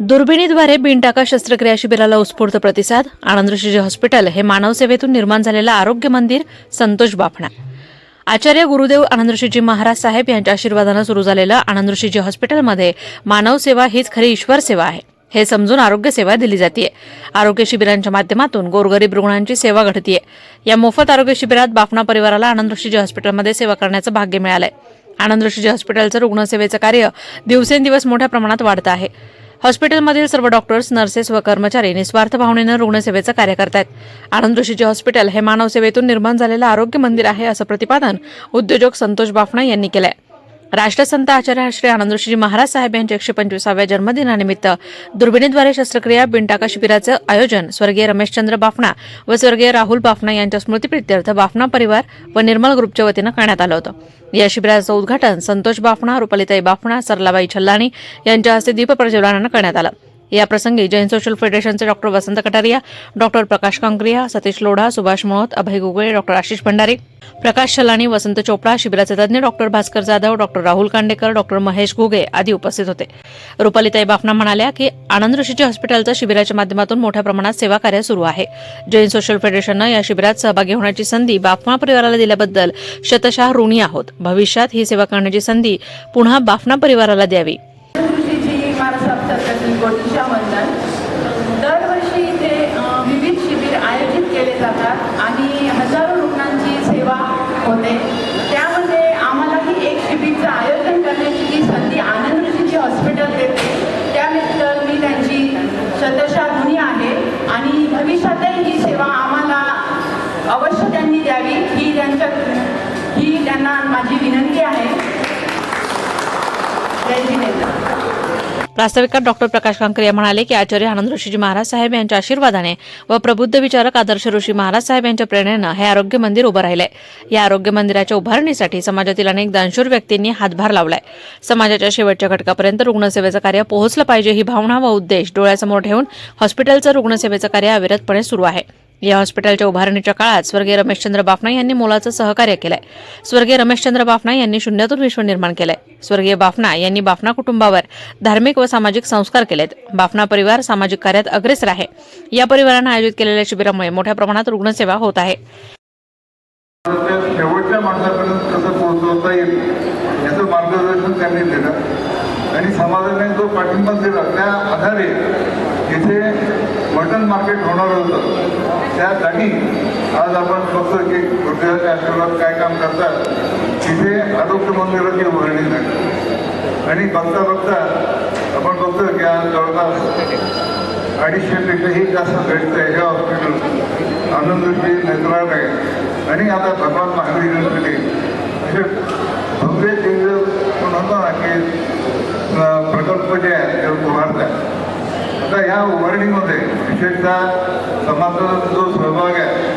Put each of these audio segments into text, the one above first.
दुर्बिणीद्वारे बिनटाका शस्त्रक्रिया शिबिराला उत्स्फूर्त प्रतिसाद आनंद ऋषीजी हॉस्पिटल हे मानवसेवेतून निर्माण झालेलं आरोग्य मंदिर संतोष बाफणा आचार्य गुरुदेव आनंद ऋषीजी महाराज साहेब यांच्या आशीर्वादानं सुरू झालेलं आनंद ऋषीजी हॉस्पिटलमध्ये मानव सेवा हीच खरी ईश्वर सेवा आहे. हे समजून आरोग्य सेवा दिली जाते आरोग्य शिबिरांच्या माध्यमातून गोरगरीब रुग्णांची सेवा घडतीये. या मोफत आरोग्य शिबिरात बाफणा परिवाराला आनंद ऋषीजी हॉस्पिटलमध्ये सेवा करण्याचं भाग्य मिळालंय. आनंद ऋषीजी हॉस्पिटलचं रुग्णसेवेचं कार्य दिवसेंदिवस मोठ्या प्रमाणात वाढतं आहे. हॉस्पिटलमधील सर्व डॉक्टर्स नर्सेस व कर्मचारी निस्वार्थ भावनेनं रुग्णसेवेचं कार्य करतात आनंद ऋषीजी हॉस्पिटल हे मानवसेवेतून निर्माण झालेलं आरोग्य मंदिर आहे असं प्रतिपादन उद्योजक संतोष बाफणा यांनी केलंय. राष्ट्रसंत आचार्य श्री आनंद महाराज साहेब यांच्या एकशे पंचवीसाव्या जन्मदिनानिमित्त दुर्बिणीद्वारे शस्त्रक्रिया बिनटाका शिबिराचं आयोजन स्वर्गीय रमेशचंद्र बाफणा व स्वर्गीय राहुल बाफणा यांच्या स्मृतीप्रित्यर्थ बाफणा परिवार व निर्मल ग्रुपच्या वतीनं करण्यात आलं होतं. या शिबिराचं उद्घाटन संतोष बाफणा रुपालिताई बाफणा सरलाबाई छल्लाणी यांच्या हस्ते दीप प्रज्वलनानं करण्यात आलं. या प्रसंगी Jain social फेडरेशनचे doctor Vasant Kataria doctor Prakash Kankaria Satish Lodha Subhash Mohat Abhay Gugale doctor Ashish Bhandari Prakash Shalani Vasant Chopda शिबिराचे तज्ज्ञ doctor Bhaskar Jadhav doctor Rahul Kandekar doctor Mahesh Ghuge आदी उपस्थित होते. रुपालीताई बाफना म्हणाल्या की आनंद ऋषीजी हॉस्पिटलचं शिबिराच्या माध्यमातून मोठ्या प्रमाणात सेवा कार्य सुरू आहे. जैन सोशल फेडरेशननं या शिबिरात सहभागी होण्याची संधी बाफना परिवाराला दिल्याबद्दल शतशः ऋणी आहोत. भविष्यात ही सेवा करण्याची संधी पुन्हा बाफना परिवाराला द्यावी ऋषीजी महाराज सरकारची गोटीशा वंदन दरवर्षी इथे अ, विविध शिबिर आयोजित केले जातात आणि हजारो रुग्णांची सेवा होते त्यामध्ये आम्हालाही एक शिबिरचं आयोजन करण्याची जी संधी आनंद ऋषीजी हॉस्पिटल देते त्याबद्दल मी त्यांची शतशा ऋणी आहे आणि भविष्यातही ही सेवा आम्हाला अवश्य त्यांनी द्यावी ही त्यांच्या ही त्यांना माझी विनंती आहे जय जिनेंद्र प्रास्ताविकात डॉक्टर प्रकाश कांकरिया म्हणाले की आचार्य आनंद ऋषीजी महाराज साहेब यांच्या आशीर्वादाने व प्रबुद्ध विचारक आदर्श ऋषी महाराज साहेब यांच्या प्रेरणेनं हे आरोग्य मंदिर उभं राहिलंय. या आरोग्य मंदिराच्या उभारणीसाठी समाजातील अनेक दानशूर व्यक्तींनी हातभार लावलाय. समाजाच्या शेवटच्या घटकापर्यंत रुग्णसेवेचं कार्य पोहोचलं पाहिजे ही भावना व उद्देश डोळ्यासमोर ठेवून हॉस्पिटलचं रुग्णसेवेचं कार्य अविरतपणे सुरू आहे. या हॉस्पिटलच्या उभारणीच्या काळात स्वर्गीय रमेशचंद्र बाफना यांनी मोलाचं सहकार्य केलंय. स्वर्गीय रमेशचंद्र बाफना यांनी शून्यातून विश्व निर्माण केलंय. स्वर्गीय बाफना यांनी बाफना कुटुंबावर धार्मिक व सामाजिक संस्कार केलेत. बाफना परिवार सामाजिक कार्यात अग्रेसर आहे. या परिवारानं आयोजित केलेल्या शिबिरामुळे मोठ्या प्रमाणात रुग्णसेवा होत आहे. शेवटच्या माणसापर्यंत कसं पोहोचवता येईल याचं मार्गदर्शन त्यांनी दिलं. आणि समाजाने जो पाठिंबा दिला त्या आधारे इथे मटन मार्केट होणार होतं. त्या जागी आज आपण बघतो की गुरुदेवाच्या आशीर्वाद काय काम करतात तिथे आरोग्य मंदिराची उभारणी झाली आणि बघता बघता आपण बघतो की आज जवळपास अडीचशेपेक्षाही जास्त भेटतं हे हॉस्पिटल आनंदजी नेत्रालय. आणि आता भगवान महावीर युनिव्हर्सिटी असे भव्य दिव्य पण होता ना की प्रकल्प जे आहेत ते उभारतात आता ह्या उभारणीमध्ये विशेषतः समाजाचा जो सहभाग आहे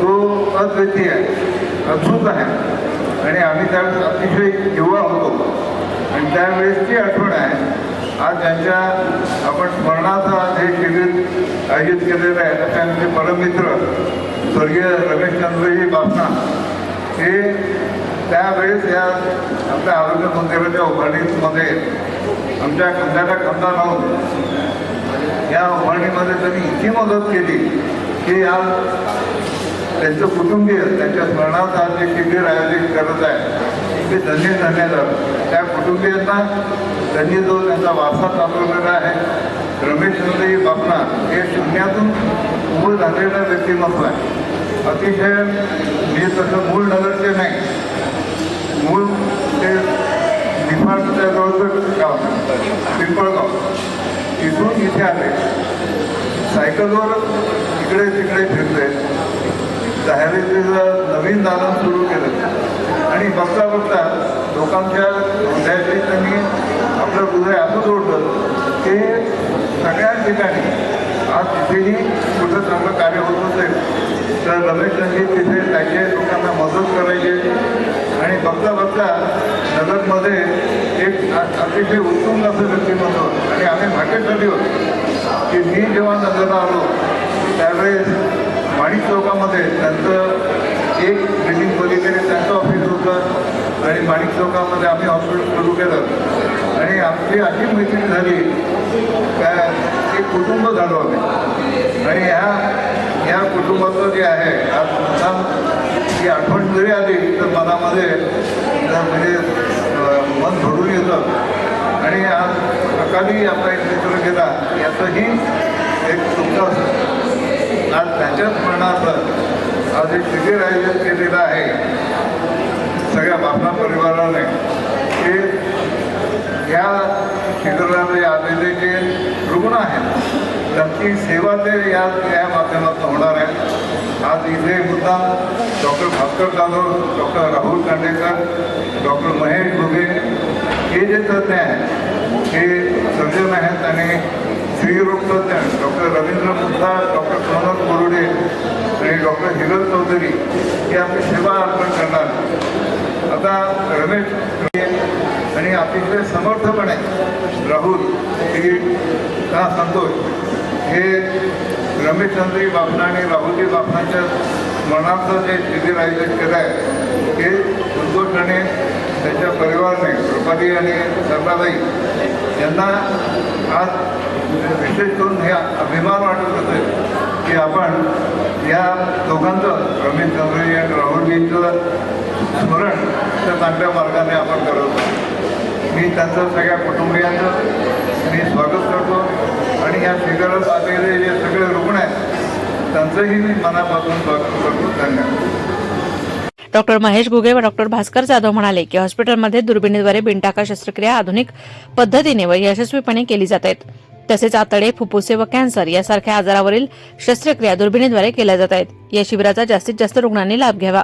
तो अद्वितीय आहे अद्भुत आहे. आणि आम्ही त्यावेळेस अतिशय युवा होतो. आणि त्यावेळेसची आठवण आहे आज त्यांच्या आपण स्मरणाचा हे शिबिर आयोजित केलेलं आहे त्याचे आमचे परममित्र स्वर्गीय रमेशचंद्रजी बापना हे त्यावेळेस या आमच्या आरोग्य मंदिराच्या उभारणीमध्ये आमच्या खांद्याला खांदा लावून या उभारणीमध्ये त्यांनी इतकी मदत केली की आज त्यांचं कुटुंबीय त्यांच्या स्मरणार्थ आज जे शिबिर आयोजित करत आहे ते धन्य धन्यदार त्या कुटुंबियांना त्यांनी जो त्यांचा वारसा चालवलेला आहे रमेशचंद्रजी बापना हे शून्यातून उभं झालेलं व्यक्तिमत्व आहे. अतिशय मी तसं मूळ नगरचे नाही मूळ ते निफाडच्या जवळचं गाव पिंपळगाव तिथून इथे आले. सायकलवर इकडे तिकडे फिरले. जाहिरातीचं नवीन दालन सुरू केलं. आणि बघता बघता लोकांच्या हृदयाशी त्यांनी आपलं हृदय असं जोडलं की सगळ्या ठिकाणी आज तिथेही कुठं चांगलं कार्य होत असेल तर रमेश तिथे जायचे लोकांना मदत करायची. आणि बघता बघता नगरमध्ये एक अतिशय उत्तुंग असं व्यक्तिमत्व. आणि आम्ही भाग्यशाली होतो. की मी जेव्हा नगरला आलो त्यावेळेस माणिक चौकामध्ये त्यांचं एक बिल्डिंग पलीकडे त्यांचं ऑफिस होतं. आणि माणिक चौकामध्ये आम्ही हॉस्पिटल सुरू केलं. आणि आमची अशी मैत्री झाली त्या कुटुंब झालो आम्ही. आणि ह्या या कुटुंबाचं जे आहे आज ही आठवण जरी आली तर मनामध्ये म्हणजे मन भरून येतं. आणि आज सकाळी आपला एक मित्र गेला याचंही एक दुःख आज त्याच्याच मरणाचं आज एक शिबिर आयोजित केलेलं आहे. सगळ्या बापना परिवाराने. ते या शिबिराला आलेले जे त्यांची सेवा ते या या माध्यमातून होणार आहे. आज इथे होता doctor Bhaskar Jadhav doctor Rahul Kandekar doctor Mahesh Bhuge हे जे तज्ज्ञ आहेत हे सर्जन आहेत आणि स्त्रीरोग तज्ज्ञ डॉक्टर रवींद्र मुद्दा डॉक्टर सोनल बोरुडे आणि डॉक्टर हिरल चौधरी हे आपली सेवा अर्पण करणार आता रमेश आणि अतिशय समर्थपणे राहुल हे का संतोष हे रमेशचंद्री बापना आणि राहुलजी बापनाच्या मनातलं जे शिबिर आयोजित केलं आहे ते संतोष आणि त्यांच्या परिवाराने प्रभारी आणि सर्वादाई यांना आज विशेष करून हे अभिमान वाटत होते की आपण या दोघांचं रमेशचंद्रजी आणि राहुलजींचं स्मरण त्या चांगल्या मार्गाने आपण करत आहोत. मी त्यांचं सगळ्या कुटुंबियांचं मी स्वागत करतो. आणि या शिबिरात आलेले जे सगळे रुग्ण आहेत. त्यांचंही मी मनापासून स्वागत करतो. धन्यवाद. डॉक्टर महेश घुगे व डॉक्टर भास्कर जाधव म्हणाले की हॉस्पिटलमध्ये दुर्बिणीद्वारे बिनटाका शस्त्रक्रिया आधुनिक पद्धतीने व यशस्वीपणे केली जात आहेत. तसेच आतडे फुफ्फुसे व कॅन्सर यासारख्या आजारावरील शस्त्रक्रिया दुर्बिणीद्वारे केल्या जात आहेत. या शिबिराचा जास्तीत जास्त रुग्णांनी लाभ घ्यावा.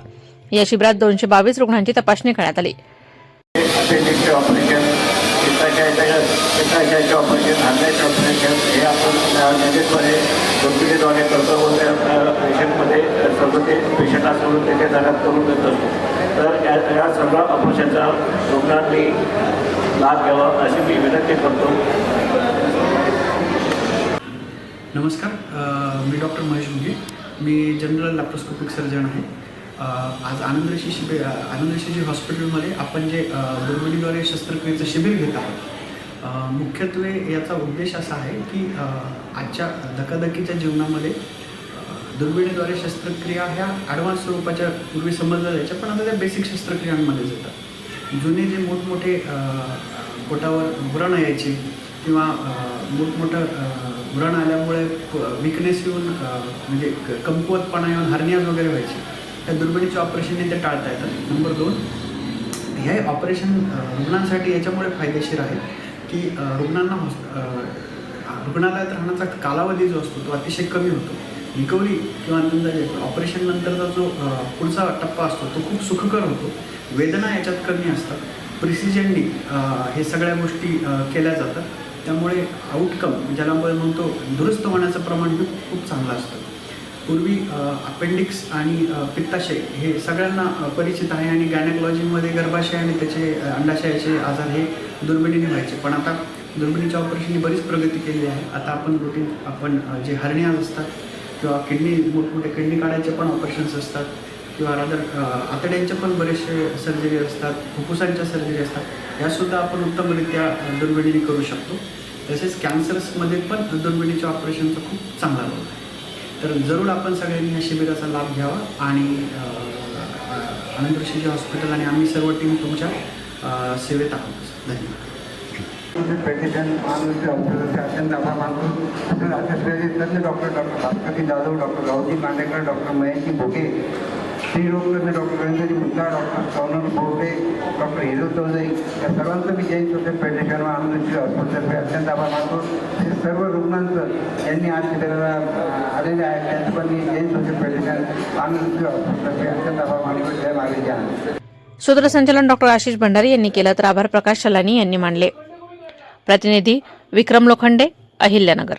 या शिबिरात दोनशे बावीस रुग्णांची तपासणी करण्यात आली. अपेंडिक्सचे ऑपरेशन पित्ताच्या पित्ताच्या ऑपरेशन हार्ल्याचे ऑपरेशन हे आपण लगेचद्वारे कंपनीद्वारे करतो व त्या पेशंटमध्ये सर्व ते पेशंटला सोडून त्याच्या जागात करून देत असतो तर या या सगळ्या ऑपरेशनचा रुग्णांनी लाभ घ्यावा अशी मी विनंती करतो नमस्कार मी डॉक्टर महेश मुगे मी जनरल लॅप्रोस्कोपिक सर्जन आहे. आज आनंदशी शिबिर आनंदशी हॉस्पिटलमध्ये आपण जे अ, दुर्बिणीद्वारे शस्त्रक्रियेचं शिबिर घेत आहोत. मुख्यत्वे याचा उद्देश असा आहे की आजच्या धकाधकीच्या जीवनामध्ये दुर्बिणीद्वारे शस्त्रक्रिया ह्या ॲडव्हान्स स्वरूपाच्या पूर्वी समजल्या जायच्या पण आता त्या बेसिक शस्त्रक्रियांमध्ये जातात. जुने जे मोठमोठे पोटावर व्रण यायचे किंवा मोठमोठं व्रण आल्यामुळे विकनेस येऊन म्हणजे क- कमकुवतपणा येऊन हर्नियाज वगैरे व्हायचे त्या दुर्बिणीचे ऑपरेशनने ते टाळता येतात. नंबर दोन हे ऑपरेशन रुग्णांसाठी याच्यामुळे फायदेशीर आहे की रुग्णांना हॉस्प रुग्णालयात राहण्याचा कालावधी जो असतो तो अतिशय कमी होतो. रिकव्हरी किंवा नंतर ऑपरेशन नंतरचा जो पुढचा टप्पा असतो तो खूप सुखकर होतो. वेदना याच्यात कमी असतात. प्रिसिजनली हे सगळ्या गोष्टी केल्या जातात. त्यामुळे आउटकम ज्याला आपण म्हणतो दुरुस्त होण्याचं प्रमाण खूप चांगलं असतं. पूर्वी अपेंडिक्स आणि पित्ताशय हे सगळ्यांना परिचित आहे आणि गायनेकॉलॉजीमध्ये गर्भाशय आणि त्याचे अंडाशयाचे आजार हे दुर्बिणीने व्हायचे. पण आता दुर्बिणीच्या ऑपरेशनने बरीच प्रगती केली आहे. आता आपण रुटीन आपण जे हरण्या असतात किंवा किडनी मोठमोठे किडनी काढायचे पण ऑपरेशन्स असतात किंवा रादर आतड्यांचे पण बरेचसे सर्जरी असतात फुफ्फुसांच्या सर्जरी असतात यासुद्धा आपण उत्तमरित्या दुर्बिणीने करू शकतो. तसेच कॅन्सर्समध्ये पण दुर्बिणीच्या ऑपरेशनचा खूप चांगला रोल आहे. तर जरूर आपण सगळ्यांनी या शिबिराचा लाभ घ्यावा आणि आनंद ऋषीजी हॉस्पिटल आणि आम्ही सर्व टीम तुमच्या सेवेत आहोत. धन्यवाद. पेटिशन मानवस्य औषधाचे अत्यंत आभार मानतो. तसेच तज्ञ doctor doctor Bhaskarji Jadhav doctor Rahuji Mandekar doctor Mayanki Bhoge स्त्रीरोगतज्ञ doctor Ganeshji Mudda doctor Saunal Borde doctor Hiro Chaudhari. या सर्वांचं मी जैन सोशल फेडरेशन आनंद हॉस्पिटलतर्फे अत्यंत आभार मानतो. तसेच सर्व रुग्णांचं यांनी आज शिबिराला आलेले आहेत. त्यांचं पण मी जैन सोशल फेडरेशन आनंदची अत्यंत आभार मानतो जय महाराज जय सूत्रसंचालन डॉक्टर आशिष भंडारी यांनी केलं तर आभार प्रकाश शलानी यांनी मानले. प्रतिनिधी विक्रम लोखंडे अहिल्यानगर.